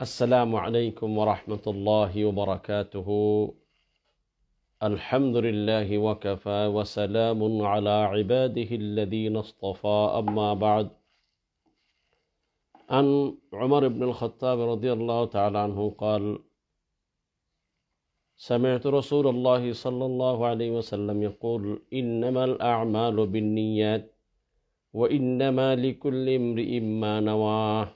السلام عليكم ورحمة الله وبركاته. الحمد لله وكفى وسلام على عباده الذين اصطفى. أما بعد عن عمر بن الخطاب رضي الله تعالى عنه قال سمعت رسول الله صلى الله عليه وسلم يقول إنما الأعمال بالنيات وإنما لكل امرئ ما نواه.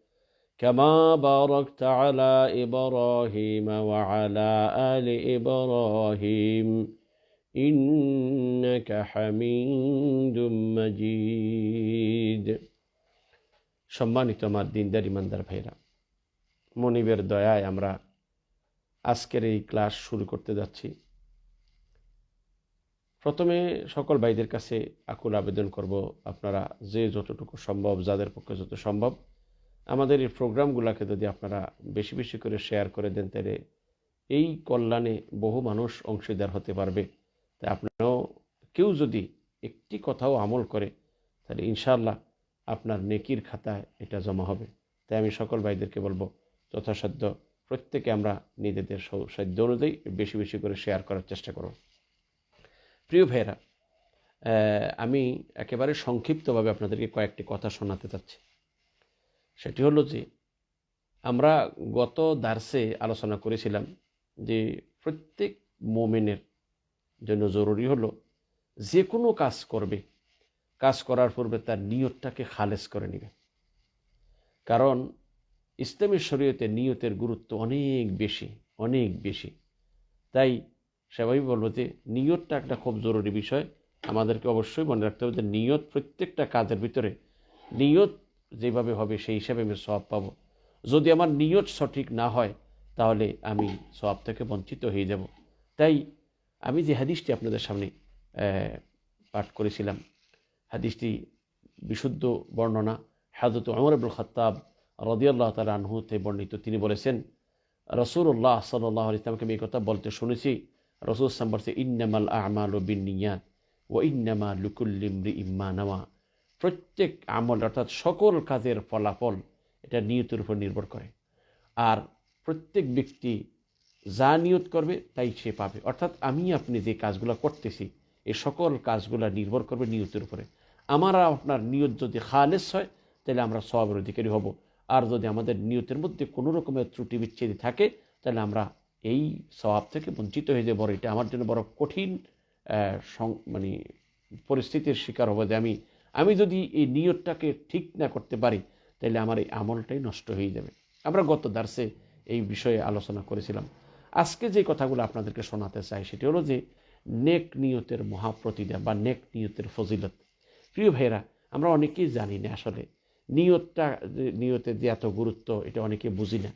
كما باركت على إبراهيم وعلى آل إبراهيم إنك حميد مجيد সম্মানিত আমার দিনদার ইমানদার ভাইরা মনিবের দয়ায় আমরা আজকের এই ক্লাস শুরু করতে যাচ্ছি প্রথমে সকল ভাইদের কাছে আকুল আবেদন করব আপনারা যে যতটুকু সম্ভব যাদের পক্ষে যত সম্ভব আমাদের এই প্রোগ্রামগুলোকে যদি আপনারা বেশি বেশি করে শেয়ার করে দেন, তাহলে এই কল্যাণে বহু মানুষ অংশীদার হতে পারবে। তাই আপনারাও কেউ যদি একটি কথাও আমল করে, তাহলে ইনশাল্লাহ আপনার নেকির খাতায় এটা জমা হবে। তাই আমি সকল ভাইদেরকে বলব, যথাসাধ্য প্রত্যেকে আমরা নিজেদের সাধ্য অনুযায়ী বেশি বেশি করে শেয়ার করার চেষ্টা করব। প্রিয় ভাইয়েরা আমি একেবারে সংক্ষিপ্তভাবে আপনাদেরকে কয়েকটি কথা শোনাতে চাচ্ছি। সেটি হলো যে আমরা গত দার্সে আলোচনা করেছিলাম যে প্রত্যেক মোমেনের জন্য জরুরি হলো যে কোনো কাজ করবে, কাজ করার পূর্বে তার নিয়তটাকে খালেজ করে নেবে। কারণ ইসলামী শরীয়তে নিয়তের গুরুত্ব অনেক বেশি অনেক বেশি। তাই সেভাবেই বলব যে নিয়তটা একটা খুব জরুরি বিষয়। আমাদেরকে অবশ্যই মনে রাখতে হবে যে নিয়ত প্রত্যেকটা কাজের ভিতরে নিয়ত যেভাবে হবে, সেই হিসাবে আমি সব পাবো। যদি আমার নিয়ত সঠিক না হয়, তাহলে আমি সব থেকে বঞ্চিত হয়ে যাব। তাই আমি যে হাদিসটি আপনাদের সামনে পাঠ করেছিলাম, হাদিসটি বিশুদ্ধ বর্ণনা। হাজরত অমর আবুল খত্তাব রদিয়াল্লাহ তালা আনহুতে বর্ণিত। তিনি বলেছেন রসুল্লাহ সাল্লাহ ইসলামকে আমি কথা বলতে শুনেছি, রসুল বলছে, ইন্নামাল আমাল বিনিয়াত ও ইন্নামা লুকুল্লিমরি ইম্মা নামা প্রত্যেক আমল, অর্থাৎ সকল কাজের ফলাফল এটা নিয়তের উপর নির্ভর করে। আর প্রত্যেক ব্যক্তি যা নিয়ত করবে তাই সে পাবে। অর্থাৎ আমি আপনি যে কাজগুলো করতেছি, এই সকল কাজগুলো নির্ভর করবে নিয়তের উপরে। আমার আপনার নিয়ত যদি খালেস হয়, তাহলে আমরা সবের অধিকারী হব। আর যদি আমাদের নিয়তের মধ্যে কোনো রকমের ত্রুটি বিচ্ছেদ থাকে, তাহলে আমরা এই স্বভাব থেকে বঞ্চিত হয়ে যাব। এটা আমার জন্য বড় কঠিন মানে পরিস্থিতির শিকার হব যে আমি আমি যদি এই নিয়তটাকে ঠিক না করতে পারি, তাহলে আমার এই আমলটাই নষ্ট হয়ে যাবে। আমরা গত দার্সে এই বিষয়ে আলোচনা করেছিলাম। আজকে যে কথাগুলো আপনাদেরকে শোনাতে চাই, সেটি হলো যে নেক নিয়তের মহাপ্রতিদা বা নেক নিয়তের ফজিলত। প্রিয় ভাইয়েরা, আমরা অনেকেই জানি না আসলে নিয়তটা নিয়তের যে এত গুরুত্ব, এটা অনেকে বুঝি না।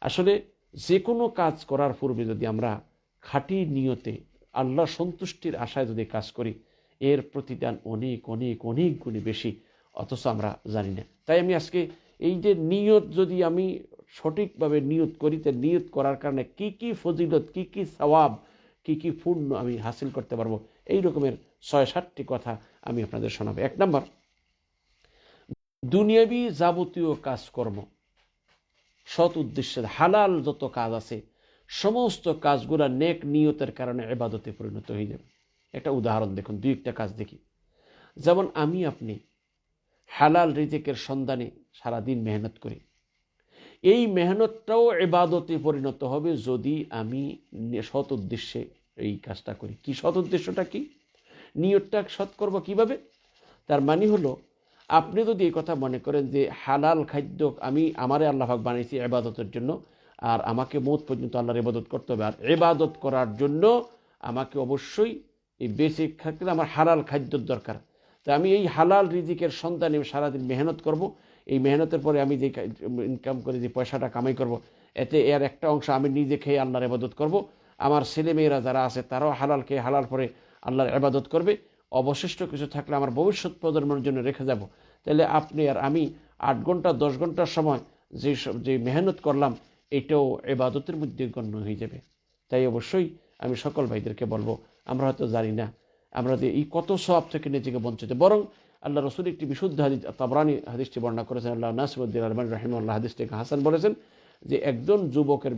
আসলে যে কোনো কাজ করার পূর্বে যদি আমরা খাঁটি নিয়তে আল্লাহ সন্তুষ্টির আশায় যদি কাজ করি এর প্রতিদান অনেক অনেক অনেক গুণে বেশি, অথচ আমরা জানি না। তাই আমি আজকে এই যে নিয়ত যদি আমি সঠিকভাবে নিয়ত করি, তো নিয়ত করার কারণে কি কি ফজিলত, কি কি সওয়াব, কি কি পূর্ণ আমি হাসিল করতে পারব, এই রকমের ছয়, সাতটি কথা আমি আপনাদের শোনাবো। এক নম্বর, দুনিয়াবি যাবতীয় কাজকর্ম, সৎ উদ্দেশ্যে হালাল যত কাজ আছে, সমস্ত কাজগুলা নেক নিয়তের কারণে এবাদতে পরিণত হয়ে যাবে। একটা উদাহরণ দেখুন দুই একটা কাজ দেখি। যেমন আমি আপনি হালাল রিজেকের সন্ধানে সারাদিন মেহনত করি। এই মেহনতটাও এবাদতে পরিণত হবে যদি আমি সৎ উদ্দেশ্যে এই কাজটা করি। কি সৎ উদ্দেশ্যটা কি? নিয়তটা সৎ করব কীভাবে? তার মানে হলো, আপনি যদি এই কথা মনে করেন যে হালাল খাদ্য আমি আমারে আল্লাহাক বানিয়েছি এবাদতের জন্য, আর আমাকে মত পর্যন্ত আল্লাহর ইবাদত করতে হবে, আর এবাদত করার জন্য আমাকে অবশ্যই এই বেসিক থাকলে আমার হালাল খাদ্যর দরকার। তো আমি এই হালাল রিজিকের সন্তানে সারাদিন মেহনত করব। এই মেহনতের পরে আমি যে ইনকাম করে যে পয়সাটা কামাই করব, এতে এর একটা অংশ আমি নিজে খেয়ে আল্লাহর ইবাদত করব। আমার ছেলে মেয়েরা যারা আছে, তারাও হালাল খেয়ে হালাল পরে আল্লাহর আবাদত করবে। অবশিষ্ট কিছু থাকলে আমার ভবিষ্যৎ প্রজন্মের জন্য রেখে যাব। তাহলে আপনি আর আমি আট ঘণ্টা, দশ ঘণ্টার সময় যে সব যে মেহনত করলাম, এটাও এবাদতের মধ্যে গণ্য হয়ে যাবে। তাই অবশ্যই আমি সকল ভাইদেরকে বলব আমরা হয়তো জানি না। আমরা এই কত সব থেকে নিজেকে বঞ্চিত। বরং আল্লাহ রসুল একটি বিশুদ্ধ হাদিস, তাবরানি হাদিসটি বর্ণনা করেছেন। আল্লাহ নাসিমুদ্দিন রহমান রাহিমুল্লাহ হাদিসটিকে হাসান বলেছেন যে একজন যুবকের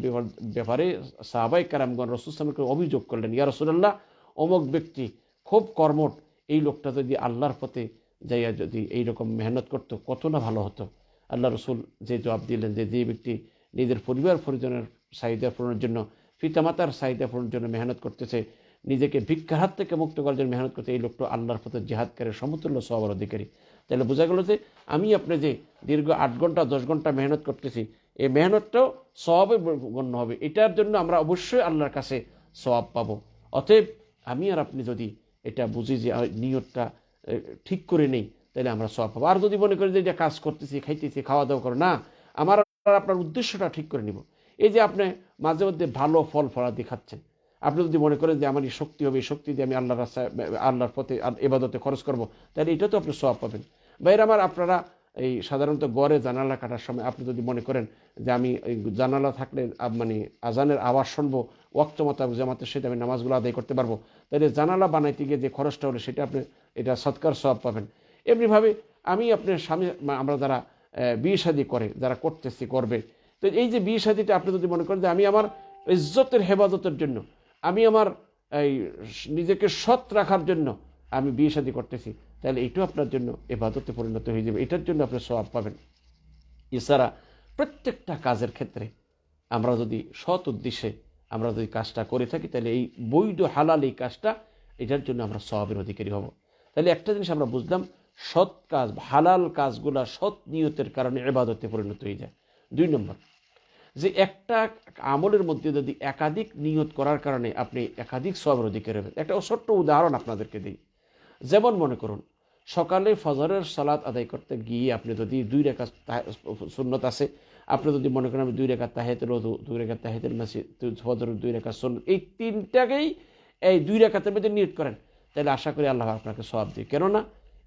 ব্যাপারে সাহাবাই কারামগণ রসুলামকে অভিযোগ করলেন, ইয়া রসুল্লাহ অমুক ব্যক্তি খুব কর্মট এই লোকটা যদি আল্লাহর পথে যাইয়া যদি এইরকম মেহনত করত, কত না ভালো হতো? আল্লাহ রসুল যে জবাব দিলেন যে যে ব্যক্তি নিজের পরিবার পরিজনের চাহিদা পূরণের জন্য, পিতামাতার চাহিদা পূরণের জন্য মেহনত করতেছে নিজেকে ভিক্ষার হাত থেকে মুক্ত করার জন্য মেহনত করতে এই লোকটা আল্লাহর পথে জেহাদকারের সমতুল্য সবার অধিকারী। তাহলে বোঝা গেল যে আমি আপনি যে দীর্ঘ আট ঘণ্টা, দশ ঘণ্টা মেহনত করতেছি, এই মেহনতটাও সবে গণ্য হবে। এটার জন্য আমরা অবশ্যই আল্লাহর কাছে সবাব পাবো। অতএব আমি আর আপনি যদি এটা বুঝি যে নিয়তটা ঠিক করে নেই, তাহলে আমরা সব পাবো। আর যদি মনে করি যে এটা কাজ করতেছি, খাইতেছি খাওয়া দাওয়া করো, না, আমার আপনার উদ্দেশ্যটা ঠিক করে নিব। এই যে আপনি মাঝে মধ্যে ভালো ফল ফলাদি খাচ্ছেন আপনি যদি মনে করেন যে আমার এই শক্তি হবে, এই শক্তি দিয়ে আমি আল্লাহর রাস্তায়, আল্লাহর পথে এবাদতে খরচ করব, তাহলে এটা তো আপনি সব পাবেন। বাইরে আমার, আপনারা এই সাধারণত গড়ে জানালা কাটার সময় আপনি যদি মনে করেন যে আমি জানালা থাকলে মানে আজানের আওয়াজ শুনব, ওয়াক্ত মোতাবেক জামাতের সাথে আমি নামাজগুলো আদায় করতে পারব, তাহলে জানালা বানাইতে গিয়ে যে খরচটা হলো সেটা আপনি, এটা সৎকার সব পাবেন। এমনিভাবে আমি আপনার স্বামী, আমরা যারা বিয়ে শাদি করে, যারা করতেছি করবে তো এই যে বিয়ে শাদিটা আপনি যদি মনে করেন যে আমি আমার ইজ্জতের হেফাজতের জন্য আমি আমার এই নিজেকে সৎ রাখার জন্য আমি বিয়ে শাদি করতেছি, তাহলে এটাও আপনার জন্য এবাদতে পরিণত হয়ে যাবে। এটার জন্য আপনি সব পাবেন। এছাড়া প্রত্যেকটা কাজের ক্ষেত্রে আমরা যদি সৎ উদ্দেশ্যে আমরা যদি কাজটা করে থাকি, তাহলে এই বৈধ হালাল এই কাজটা, এটার জন্য আমরা সবের অধিকারী হব। তাহলে একটা জিনিস আমরা বুঝলাম, সৎ কাজ, হালাল কাজগুলা সৎ নিয়তের কারণে এবাদতে পরিণত হয়ে যায়। দুই নম্বর যে একটা আমলের মধ্যে যদি একাধিক নিয়ত করার কারণে আপনি একাধিক সবের অধিকারী হবেন। একটা ছোট্ট উদাহরণ আপনাদেরকে দিই। যেমন মনে করুন, সকালে ফজরের সালাদ আদায় করতে গিয়ে আপনি যদি দুই রেখা সুন্নত আছে, আপনি যদি মনে করেন আমি দুই রেখা তাহেতের দুই রেখা তাহেতের মাসি ফজরের দুই রেখা সুন্নত, এই তিনটাকেই এই দুই রেখাতের মধ্যে নিয়ত করেন, তাহলে আশা করি আল্লাহ আপনাকে সব দিই কেননা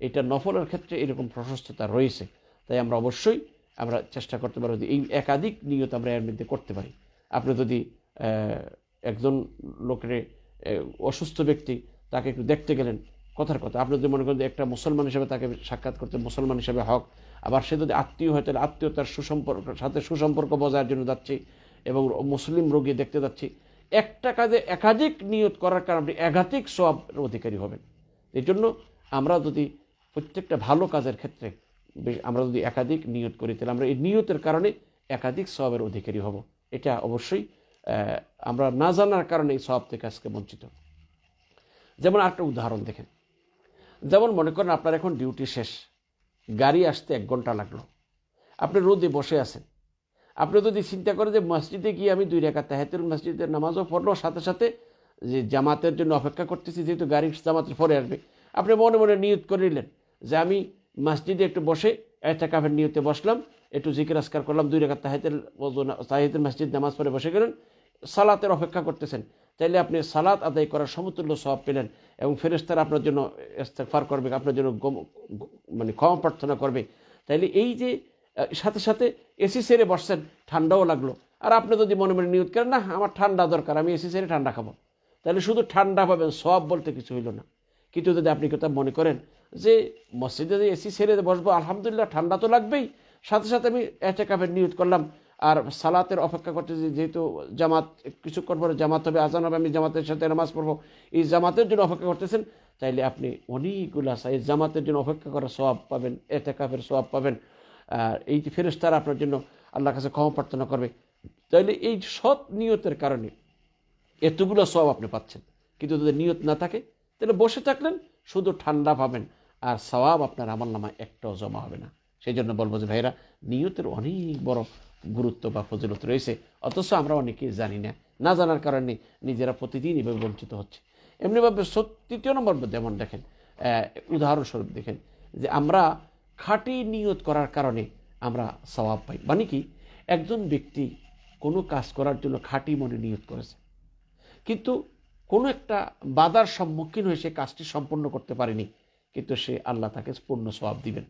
এটা নফলের ক্ষেত্রে এরকম প্রশস্ততা রয়েছে। তাই আমরা অবশ্যই আমরা চেষ্টা করতে পারব এই একাধিক নিয়ত আমরা এর মধ্যে করতে পারি। আপনি যদি একজন লোকের অসুস্থ ব্যক্তি, তাকে একটু দেখতে গেলেন, কথার কথা। আপনি যদি মনে করেন একটা মুসলমান হিসেবে তাকে সাক্ষাৎ করতে মুসলমান হিসেবে হক, আবার সে যদি আত্মীয় হয়, তাহলে আত্মীয়তার সুসম্পর্ক, সাথে সুসম্পর্ক বজায়ের জন্য যাচ্ছি এবং মুসলিম রোগী দেখতে যাচ্ছি, একটা কাজে একাধিক নিয়ত করার কারণে আপনি একাধিক সব অধিকারী হবেন। এই জন্য আমরা যদি প্রত্যেকটা ভালো কাজের ক্ষেত্রে আমরা যদি একাধিক নিয়ত করি, তাহলে আমরা এই নিয়তের কারণে একাধিক সবের অধিকারী হব। এটা অবশ্যই আমরা না জানার কারণে এই সব থেকে আজকে বঞ্চিত। যেমন একটা উদাহরণ দেখেন। যেমন মনে করেন আপনার এখন ডিউটি শেষ, গাড়ি আসতে এক ঘণ্টা লাগল। আপনি রোদে বসে আছেন। আপনি যদি চিন্তা করেন যে মসজিদে গিয়ে আমি দুই রেখা তাহেতুল মসজিদের নামাজও পড়ল সাথে সাথে যে জামাতের জন্য অপেক্ষা করতেছি, যেহেতু গাড়ি জামাতের পরে আসবে, আপনি মনে মনে নিয়ত করে নিলেন যে আমি মসজিদে একটু বসে একটা কাফের নিয়তে বসলাম, একটু জিকির আসকার করলাম, দুই রেখা তাহেতের তাহিদের মসজিদ নামাজ পড়ে বসে গেলেন, সালাতের অপেক্ষা করতেছেন। তাইলে আপনি সালাত আদায় করার সমতুল্য সব পেলেন এবং ফেরেস্তারা আপনার জন্য ইস্তেফার করবে, আপনার জন্য মানে ক্ষমা প্রার্থনা করবে। তাইলে এই যে সাথে সাথে এসি সেরে বসছেন, ঠান্ডাও লাগল। আর আপনি যদি মনে মনে নিয়োগ করেন না আমার ঠান্ডা দরকার, আমি এসি সেরে ঠান্ডা খাব। তাহলে শুধু ঠান্ডা পাবেন সব বলতে কিছু হইল না। কিন্তু যদি আপনি কথা মনে করেন যে মসজিদে যদি এসি সেরে বসবো, আলহামদুলিল্লাহ, ঠান্ডা তো লাগবেই। সাথে সাথে আমি একটা কাপের নিয়োগ করলাম। আর সালাতের অপেক্ষা করতেছি, যেহেতু জামাত, কিছুক্ষণ পরে জামাত হবে, আজান হবে, আমি জামাতের সাথে নামাজ পড়ব। এই জামাতের জন্য অপেক্ষা করতেছেন, তাইলে আপনি অনেকগুলো আসা এই জামাতের জন্য অপেক্ষা করার স্বভাব পাবেন এতে কাপের স্বভাব পাবেন। আর এই যে ফেরস্তারা আপনার জন্য আল্লাহর কাছে ক্ষমা প্রার্থনা করবে। তাইলে এই সৎ নিয়তের কারণে এতগুলো সব আপনি পাচ্ছেন। কিন্তু যদি নিয়ত না থাকে তাহলে বসে থাকলেন, শুধু ঠান্ডা পাবেন আর সবাব আপনার আমার নামায় একটাও জমা হবে না। সেই জন্য বলব যে ভাইরা নিয়তের অনেক বড় গুরুত্ব বা ফজিলত রয়েছে। অথচ আমরা অনেকেই জানি না না জানার কারণে নিজেরা প্রতিদিন এভাবে বঞ্চিত হচ্ছে। এমনিভাবে তৃতীয় নম্বর যেমন দেখেন উদাহরণস্বরূপ দেখেন যে আমরা খাঁটি নিয়ত করার কারণে আমরা স্বভাব পাই। মানে কি? একজন ব্যক্তি কোনো কাজ করার জন্য খাঁটি মনে নিয়ত করেছে। কিন্তু কোনো একটা বাধার সম্মুখীন হয়ে সে কাজটি সম্পন্ন করতে পারেনি। কিন্তু সে আল্লাহ তাকে পূর্ণ স্বভাব দিবেন।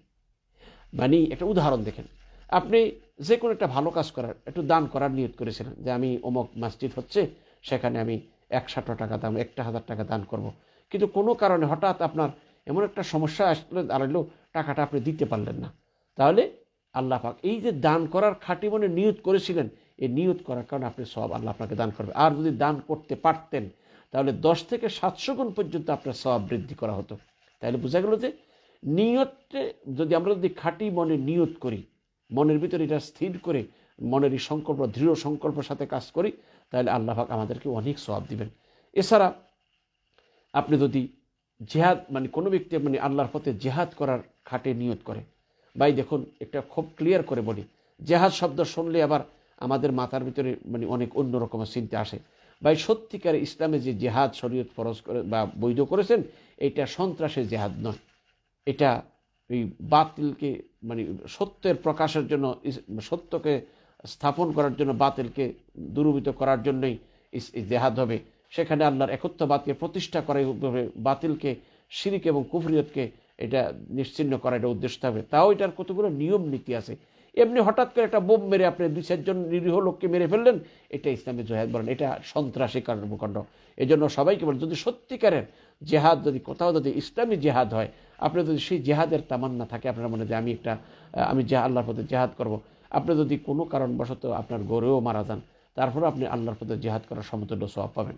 মানে একটা উদাহরণ দেখেন। আপনি যে কোনো একটা ভালো কাজ করার, একটু দান করার নিয়ত করেছিলেন যে আমি অমক মসজিদ হচ্ছে, সেখানে আমি একশো টাকা দাম, একটা হাজার টাকা দান করব। কিন্তু কোনো কারণে হঠাৎ আপনার এমন একটা সমস্যা আসলে দাঁড়ালেও টাকাটা আপনি দিতে পারলেন না। তাহলে আল্লাহ পাক এই যে দান করার খাঁটি মনে নিয়ত করেছিলেন, এই নিয়ত করার কারণে আপনি সব আল্লাহ আপনাকে দান করবে আর যদি দান করতে পারতেন, তাহলে দশ থেকে সাতশো গুণ পর্যন্ত আপনার সব বৃদ্ধি করা হতো। তাহলে বোঝা গেল যে নিয়তে যদি আমরা যদি খাঁটি মনে নিয়ত করি, মনের ভিতরে এটা স্থির করে, মনের এই সংকল্প, দৃঢ় সংকল্পের সাথে কাজ করি, তাহলে আল্লাহ পাক আমাদেরকে অনেক সব দিবেন। এছাড়া আপনি যদি জেহাদ মানে কোনো ব্যক্তি মানে আল্লাহর পথে জেহাদ করার খাটে নিয়ত করে, ভাই দেখুন, একটা খুব ক্লিয়ার করে বলি, জেহাদ শব্দ শুনলে আবার আমাদের মাথার ভিতরে মানে অনেক অন্য রকমের চিন্তা আসে। ভাই সত্যিকার ইসলামে যে জেহাদ শরীয়ত ফরজ করে বা বৈধ করেছেন এটা সন্ত্রাসের জেহাদ নয়। এটা এই বাতিলকে মানে সত্যের প্রকাশের জন্য সত্যকে স্থাপন করার জন্য, বাতিলকে দুরূপিত করার জন্যই জেহাদ হবে। সেখানে আল্লাহর একত্ববাদকে প্রতিষ্ঠা হবে বাতিলকে, শিরিক এবং কুফরিয়তকে এটা নিশ্চিন্ন করা এটা উদ্দেশ্য হবে তাও এটার কতগুলো নিয়ম নীতি আছে। এমনি হঠাৎ করে একটা বোম মেরে আপনি দুই চারজন নিরীহ লোককে মেরে ফেললেন, এটা ইসলামী জেহাদ বলেন, এটা সন্ত্রাসী কর্মকাণ্ড এই জন্য সবাইকে বলেন, যদি সত্যিকারের জেহাদ, যদি কোথাও যদি ইসলামী জেহাদ হয় আপনি যদি সেই জেহাদের তামান্না থাকে, আপনার মনে যে আমি একটা, আমি জেহা, আল্লাহর পথে জেহাদ করব। আপনি যদি কোনো কারণবশত আপনার গড়েও মারা যান তারপরে আপনি আল্লাহর পথে জেহাদ করার সমতুল্য সব পাবেন।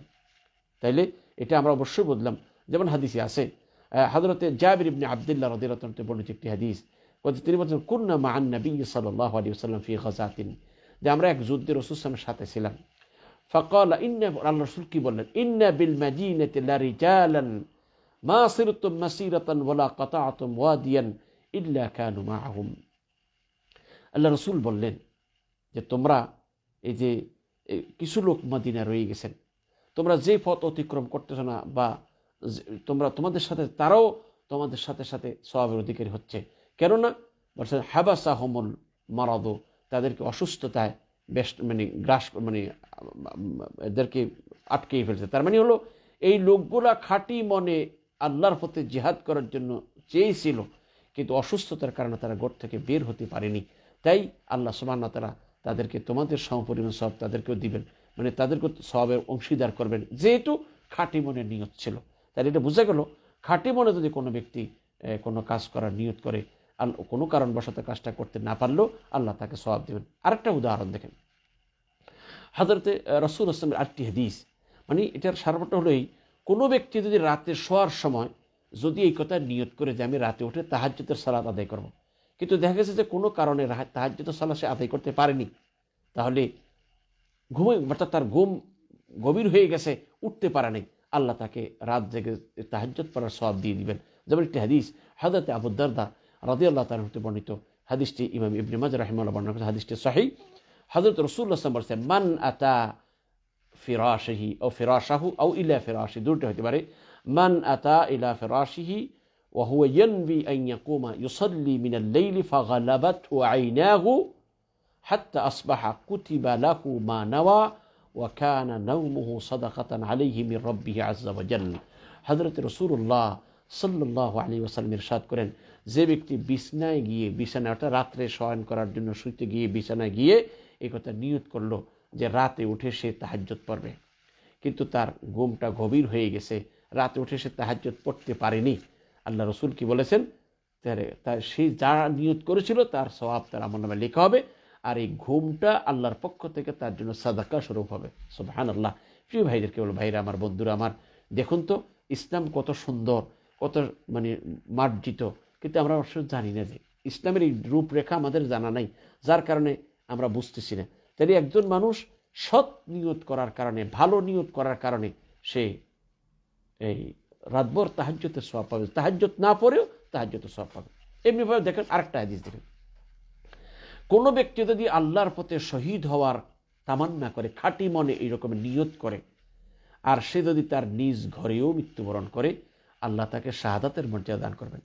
তাইলে এটা আমরা অবশ্যই বুঝলাম। যেমন হাদিসে আছে হাজরতে জাবির ইবনে আবদুল্লাহ রদিরতনতে বর্ণিত একটি হাদিস তিনি বলছেন, কুন্না মা আন্নবী সাল্লাহ আলী সাল্লাম ফি গজাতিন যে আমরা এক যুদ্ধের রসুলামের সাথে ছিলাম। ফকল ইন্না আল্লাহ রসুল কি বললেন? ইন্না বিল মা আল্লাহ রসুল বললেন যে, তোমরা এই যে কিছু লোক মদিনা রয়ে গেছেন। তোমরা যে পথ অতিক্রম করতেছ না বা তোমরা তোমাদের সাথে, তারাও তোমাদের সাথে সাথে স্বভাবের অধিকারী হচ্ছে। কেননা বলছেন হাবাসা হোমল মারাদ, তাদেরকে অসুস্থতায় বেশ মানে গ্রাস মানে এদেরকে আটকেই ফেলছে। তার মানে হলো, এই লোকগুলা খাঁটি মনে আল্লাহর পথে জেহাদ করার জন্য চেয়েছিল, কিন্তু অসুস্থতার কারণে তারা গোট থেকে বের হতে পারেনি। তাই আল্লাহ সুবাহ তারা তাদেরকে তোমাদের সমপরিমাণ সব তাদেরকেও দিবেন। মানে তাদেরকে সবের অংশীদার করবেন, যেহেতু খাঁটি মনে নিয়ত ছিল। তাহলে এটা বোঝা গেল, খাঁটি মনে যদি কোনো ব্যক্তি কোনো কাজ করার নিয়ত করে কোনো কারণবশত কাজটা করতে না পারলেও আল্লাহ তাকে সবাব দেবেন। আরেকটা উদাহরণ দেখেন। হাজরতে রসুল আসলামের আরেকটি হাদিস। মানে এটার সারপটা হলো এই, কোনো ব্যক্তি যদি রাতে শোয়ার সময় যদি এই কথা নিয়ত করে যে আমি রাতে উঠে তাহাজ্যতের সালাদ আদায় করব। কিন্তু দেখা গেছে যে কোনো কারণে তাহাজ্যতের সালাদ সে আদায় করতে পারেনি। তাহলে ঘুমে অর্থাৎ তার ঘুম গভীর হয়ে গেছে, উঠতে পারে নাই। আল্লাহ তাকে রাত জেগে তাহাজ্জত পড়ার সব দিয়ে দিবেন। যেমন একটি হাদিস হাজরতে আবুদ্দারদা রাদি আল্লাহ তার হতে বর্ণিত হাদিসটি ইমাম ইবনে মাজ রাহিমাল্লাহ বর্ণনা করেছে হাদিসটি সাহি হজরত রসুল্লাহ বলছে মান আতা ফিরাশহি ও ফিরাশাহু ও ইলা ফিরাশি দুটো হতে পারে মান আতা ইলা ফিরাশিহি وهو ينوي أن يقوم يصلي من الليل فغلبته عيناه حتى أصبح كتب له ما نوى وكان نومه صدقة عليه من ربه عز وجل حضرت رسول الله সাল্লাহ আলী ওসালাম ইরশাদ করেন যে ব্যক্তি বিছনায় গিয়ে, বিছানায় অর্থাৎ রাত্রে শয়ন করার জন্য শুইতে গিয়ে বিছানায় গিয়ে এই কথা নিয়ত করল যে রাতে উঠে সে তাহাজ্জত পড়বে। কিন্তু তার ঘুমটা গভীর হয়ে গেছে। রাতে উঠে সে তাহাজ্জত পড়তে পারেনি। আল্লাহ রসুল কি বলেছেন? তাহলে তার সে যা নিয়ত করেছিল তার স্বভাব তার আমার নামে লেখা হবে। আর এই ঘুমটা আল্লাহর পক্ষ থেকে তার জন্য সাদাকা স্বরূপ হবে। সোহান আল্লাহ প্রিয় ভাইদেরকে বলো, ভাইরা আমার, বন্ধুরা আমার, দেখুন তো, ইসলাম কত সুন্দর, কত মানে মার্জিত কিন্তু আমরা অবশ্য জানি না যে ইসলামের এই রূপরেখা আমাদের জানা নাই, যার কারণে আমরা বুঝতেছি না। তাই একজন মানুষ সৎ নিয়ত করার কারণে, ভালো নিয়ত করার কারণে সে এই রাতভর তাহাজ্যতের সব পাবে। তাহাজ্যত না পড়েও তাহাজ্যতের সব পাবে। এমনিভাবে দেখেন আরেকটা হাদিস দেখেন। কোনো ব্যক্তি যদি আল্লাহর পথে শহীদ হওয়ার তামান্না করে, খাঁটি মনে এইরকম নিয়ত করে, আর সে যদি তার নিজ ঘরেও মৃত্যুবরণ করে, আল্লাহ তাকে শাহাদাতের মর্যাদা দান করবেন।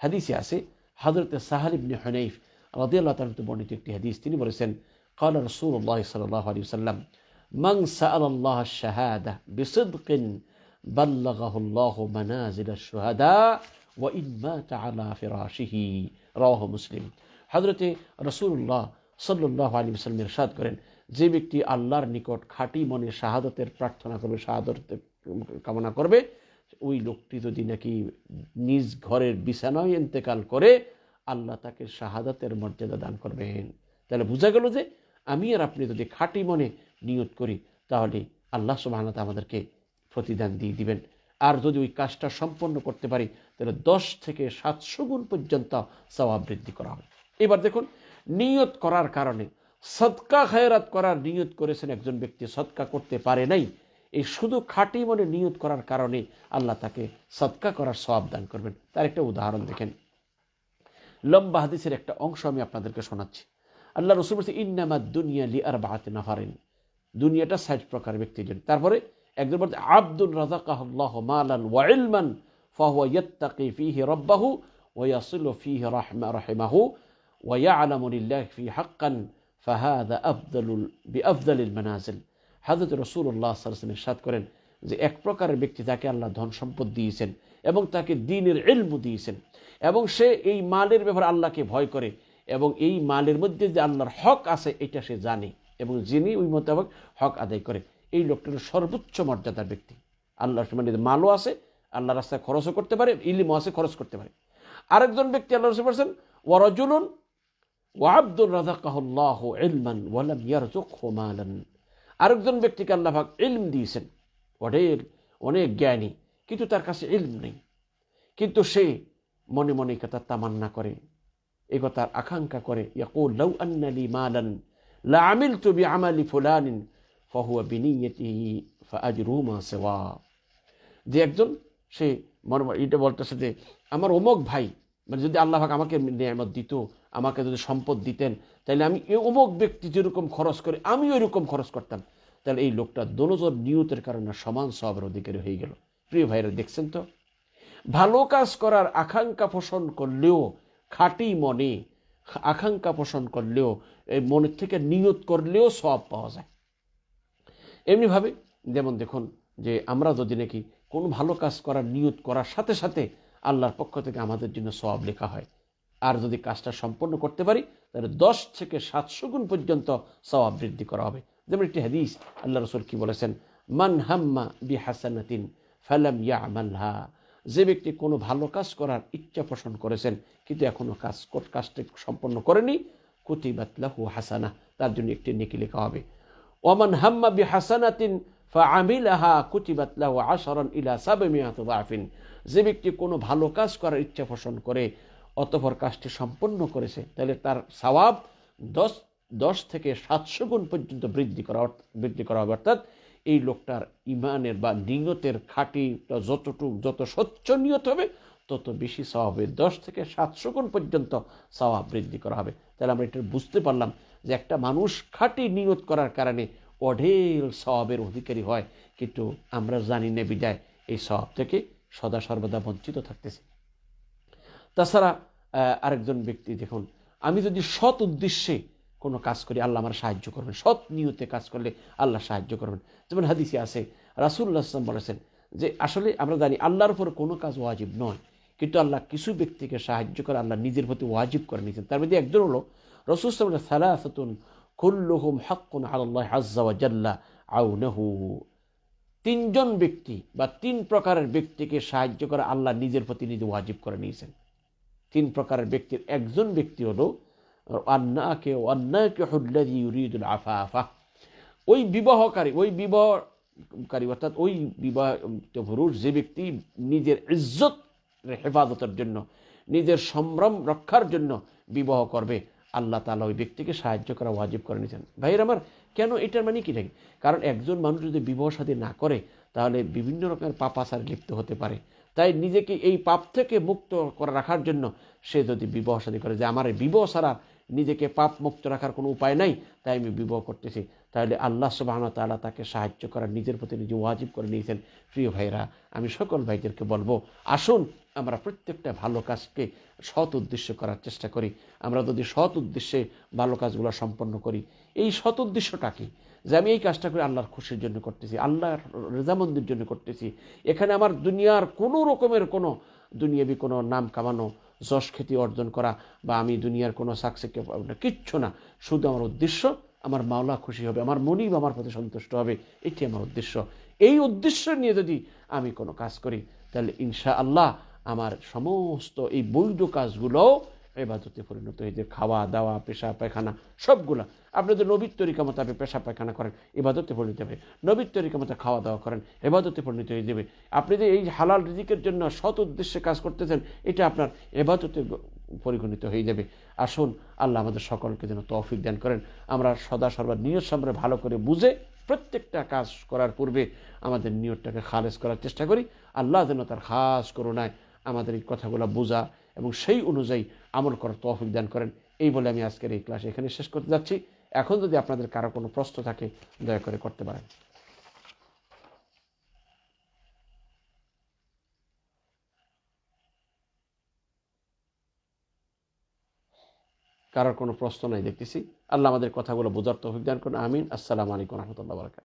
হাদিসে আছে হজরত সাহাল ইবনে হনাইফ রাদি আল্লাহ তালতে বর্ণিত একটি হাদিস তিনি বলেছেন قال رسول الله صلى الله عليه وسلم من سأل الله الشهادة بصدق বাল্লাগাহুল্লাহ মানাজিল শুহাদা ওয়া ইন মাতা আলা ফিরাশিহি রাওয়াহু মুসলিম হযরতে রাসূলুল্লাহ সাল্লাল্লাহু আলাইহি ওয়াসাল্লাম ইরশাদ করেন যে ব্যক্তি আল্লাহর নিকট খাঁটি মনে শাহাদতের প্রার্থনা করবে শাহাদতের কামনা করবে ওই লোকটি যদি নাকি নিজ ঘরের বিছানায় ইন্তেকাল করে, আল্লাহ তাকে শাহাদাতের মর্যাদা দান করবেন। তাহলে বোঝা গেল যে আমি আর আপনি যদি খাঁটি মনে নিয়ত করি, তাহলে আল্লাহ সুবাহনত আমাদেরকে প্রতিদান দিয়ে দিবেন। আর যদি ওই কাজটা সম্পন্ন করতে পারি, তাহলে দশ থেকে সাতশো গুণ পর্যন্ত সওয়াব বৃদ্ধি করা হবে। এবার দেখুন, নিয়ত করার কারণে সৎকা খায়রাত করার নিয়ত করেছেন একজন ব্যক্তি সৎকা করতে পারে নাই। এই শুধু খাটি মনে নিয়ত করার কারণে আল্লাহ তাকে সৎকা করার সব দান করবেন। তার একটা উদাহরণ দেখেন। লম্বা হাদিসের একটা অংশ আমি আপনাদেরকে শোনাচ্ছি। আল্লাহ রসুল বলছে, ইন্নামা দুনিয়া লি আর বাহাতে নাফারেন। দুনিয়াটা সাইট প্রকার ব্যক্তির জন্য তারপরে একজন বলতে আব্দুল রাজাকাহুল্লাহ মালান ওয়াইলমান ফাহুয়া ফিহি রব্বাহু ওয়াসিলু ফিহি রাহমা, রাহিমাহু ওয়া ইয়ালামু ফি হাক্কান, ফাহাদা আফদালুল বিআফদালিল মানাজিল। হাজরত রসুল্লাহ সাল্লাম ইরশাদ করেন যে এক প্রকারের ব্যক্তি তাকে আল্লাহ ধন সম্পদ দিয়েছেন এবং তাকে দিনের এলমু দিয়েছেন এবং সে এই মালের ব্যাপারে আল্লাহকে ভয় করে এবং এই মালের মধ্যে যে আল্লাহর হক আছে এটা সে জানে এবং যিনি ওই মোতাবেক হক আদায় করে। এই লোকটা সর্বোচ্চ মর্যাদার ব্যক্তি। আল্লাহ মানে মালও আছে আল্লাহ রাস্তায় খরচও করতে পারে, ইলিমও আছে, খরচ করতে পারে। আরেকজন ব্যক্তি আল্লাহ রসুল বলছেন ওয়ারজুলুন ওয়াবদুল রাজাকাহুল্লাহ ইলমান ওয়ালাম ইয়ারজুকহু মালান। আরেকজন ব্যক্তিকে আল্লাহ পাক ইলম দিয়েছেন। অনেক অনেক জ্ঞানী, কিন্তু তার কাছে ইলম নেই। কিন্তু সে মনে মনে কথা তামান্না করে, এ কথার আকাঙ্ক্ষা করে, ইয়াকুল, লাউ আন্নালি মালান লা আমিলতু বিআমালি ফুলানিন ফাহুয়া বিনিয়তিহি ফাআজরুমা সাওয়া। যে একজন, সে মনে এটা বলতেছে যে, আমার অমুক ভাই মানে যদি আল্লাহ পাক আমাকে নিয়ামত দিত, আমাকে যদি সম্পদ দিতেন তাহলে আমি অমুক ব্যক্তি যেরকম খরচ করে আমি ওইরকম খরচ করতাম। তাহলে এই লোকটা দনোজোর নিয়তের কারণে সমান সবের অধিকারী হয়ে গেল। প্রিয় ভাইরা, দেখছেন তো? ভালো কাজ করার আকাঙ্ক্ষা পোষণ করলেও খাঁটি মনে, আকাঙ্ক্ষা পোষণ করলেও, এই মনের থেকে নিয়ত করলেও সব পাওয়া যায়। এমনিভাবে, যেমন দেখুন যে আমরা যদি নাকি কোনো ভালো কাজ করার নিয়ত করার সাথে সাথে আল্লাহর পক্ষ থেকে আমাদের জন্য সব লেখা হয়, আর যদি কাজটা সম্পন্ন করতে পারি, তাহলে দশ থেকে সাতশো গুণ পর্যন্ত সওয়াব বৃদ্ধি করা হবে। যেমন একটি হাদিস আল্লাহ রসুল কি বলেছেন, মান হাম্মা বি হাসানাতিন ফালাম ইয়া যে ব্যক্তি কোনো ভালো কাজ করার ইচ্ছা পোষণ করেছেন, কিন্তু এখনও কাজ কাজটি সম্পন্ন করেনি কুতিবাতলাহু হাসানা তার জন্য একটি নেকি লেখা হবে। ওমান হাম্মা বি হাসানাতিন ফা কুতিবাতলাহু আশরান ইলা দাফিন যে ব্যক্তি কোনো ভালো কাজ করার ইচ্ছা পোষণ করে, অতপর কাজটি সম্পন্ন করেছে, তাহলে তার সওয়াব দশ দশ থেকে সাতশো গুণ পর্যন্ত বৃদ্ধি করা বৃদ্ধি করা হবে। অর্থাৎ এই লোকটার ইমানের বা নিয়তের খাঁটিটা যতটুকু, যত স্বচ্ছ নিয়ত হবে, তত বেশি হবে। দশ থেকে সাতশো গুণ পর্যন্ত স্বভাব বৃদ্ধি করা হবে। তাহলে আমরা এটা বুঝতে পারলাম যে একটা মানুষ খাঁটি নিয়ত করার কারণে অঢেল স্বভাবের অধিকারী হয়। কিন্তু আমরা জানি না বিদায়, এই স্বভাব থেকে সদা সর্বদা বঞ্চিত থাকতেছে। তাছাড়া আরেকজন ব্যক্তি দেখুন, আমি যদি সৎ উদ্দেশ্যে কোনো কাজ করি আল্লাহ আমার সাহায্য করবেন। সৎ নিয়তে কাজ করলে আল্লাহ সাহায্য করবেন। যেমন হাদিসে আছে রাসুল্লাহ বলেছেন যে, আসলে আমরা জানি আল্লাহর উপর কোনো কাজ ওয়াজিব নয়, কিন্তু আল্লাহ কিছু ব্যক্তিকে সাহায্য করে আল্লাহ নিজের প্রতি ওয়াজিব করে নিয়েছেন। তার মধ্যে একজন হলো রসুল সালাসাতুন কুল্লুহুম হাক্কুন আল্লাহ আজ্জাওয়াজাল্লা আউনাহু তিনজন ব্যক্তি বা তিন প্রকারের ব্যক্তিকে সাহায্য করে আল্লাহ নিজের প্রতি নিজে ওয়াজিব করে নিয়েছেন। তিন প্রকারের ব্যক্তির, একজন ব্যক্তি হলো অন্যাকে অন্যায়কে হুল্লাদি ইউরিদুল আফা আফা ওই বিবাহকারী ওই বিবাহকারী অর্থাৎ ওই বিবাহ পুরুষ যে ব্যক্তি নিজের ইজ্জত হেফাজতের জন্য, নিজের সম্ভ্রম রক্ষার জন্য বিবাহ করবে, আল্লাহ তালা ওই ব্যক্তিকে সাহায্য করা ওয়াজিব করে নিয়েছেন। ভাইয়ের আমার, কেন এটার মানে কি থাকে কারণ একজন মানুষ যদি বিবাহ সাথী না করে, তাহলে বিভিন্ন রকমের পাপাচারে লিপ্ত হতে পারে। তাই নিজেকে এই পাপ থেকে মুক্ত করে রাখার জন্য সে যদি বিবাহ সাদী করে, যে আমার বিবাহ ছাড়া নিজেকে পাপ মুক্ত রাখার কোনো উপায় নাই, তাই আমি বিবাহ করতেছি। তাহলে আল্লাহ সুবাহ তাআলা তাকে সাহায্য করার নিজের প্রতি নিজে ওয়াজিব করে নিয়েছেন। প্রিয় ভাইরা আমি সকল ভাইদেরকে বলব, আসুন আমরা প্রত্যেকটা ভালো কাজকে সৎ উদ্দেশ্য করার চেষ্টা করি। আমরা যদি সৎ উদ্দেশ্যে ভালো কাজগুলো সম্পন্ন করি, এই সৎ উদ্দেশ্যটা কি? যে আমি এই কাজটা করে আল্লাহর খুশির জন্য করতেছি, আল্লাহর রেজামন্দির জন্য করতেছি। এখানে আমার দুনিয়ার কোনো রকমের কোনো দুনিয়াবি কোনো নাম কামানো যশ খ্যাতি অর্জন করা বা আমি দুনিয়ার কোনো সাকসেসকে কিচ্ছু না। শুধু আমার উদ্দেশ্য, আমার মাওলা খুশি হবে, আমার মনিব আমার প্রতি সন্তুষ্ট হবে। এটি আমার উদ্দেশ্য। এই উদ্দেশ্য নিয়ে যদি আমি কোনো কাজ করি, তাহলে ইনশা আল্লাহ আমার সমস্ত এই বৈধ কাজগুলো এবাদতে পরিণত হয়ে যে খাওয়া দাওয়া পেশা পায়খানা সবগুলা আপনি যদি নবীর তরিকা মতো আপনি পেশা পায়খানা করেন এবাদতে পরিণত হবে নবীর তরিকা মতো খাওয়া দাওয়া করেন এবাদতে পরিণত হয়ে যাবে। আপনি যে এই হালাল রিজিকের জন্য সৎ উদ্দেশ্যে কাজ করতেছেন, এটা আপনার এবাদতে পরিগণিত হয়ে যাবে। আসুন, আল্লাহ আমাদের সকলকে যেন তৌফিক দান করেন। আমরা সদা সর্বা নিয়ত সামনে ভালো করে বুঝে প্রত্যেকটা কাজ করার পূর্বে আমাদের নিয়তটাকে খালেজ করার চেষ্টা করি। আল্লাহ যেন তার খাস করুণায় আমাদের এই কথাগুলো বোঝা এবং সেই অনুযায়ী আমল করার তৌফিক দান করেন। এই বলে আমি আজকের এই ক্লাস এখানে শেষ করতে যাচ্ছি। এখন যদি আপনাদের কারও কোনো প্রশ্ন থাকে, দয়া করে করতে পারেন। কারোর কোনো প্রশ্ন নাই দেখতেছি। আল্লাহ আমাদের কথাগুলো বোঝার তৌফিক দান করুন। আমিন। আসসালামু আলাইকুম রহমতুল্লাহ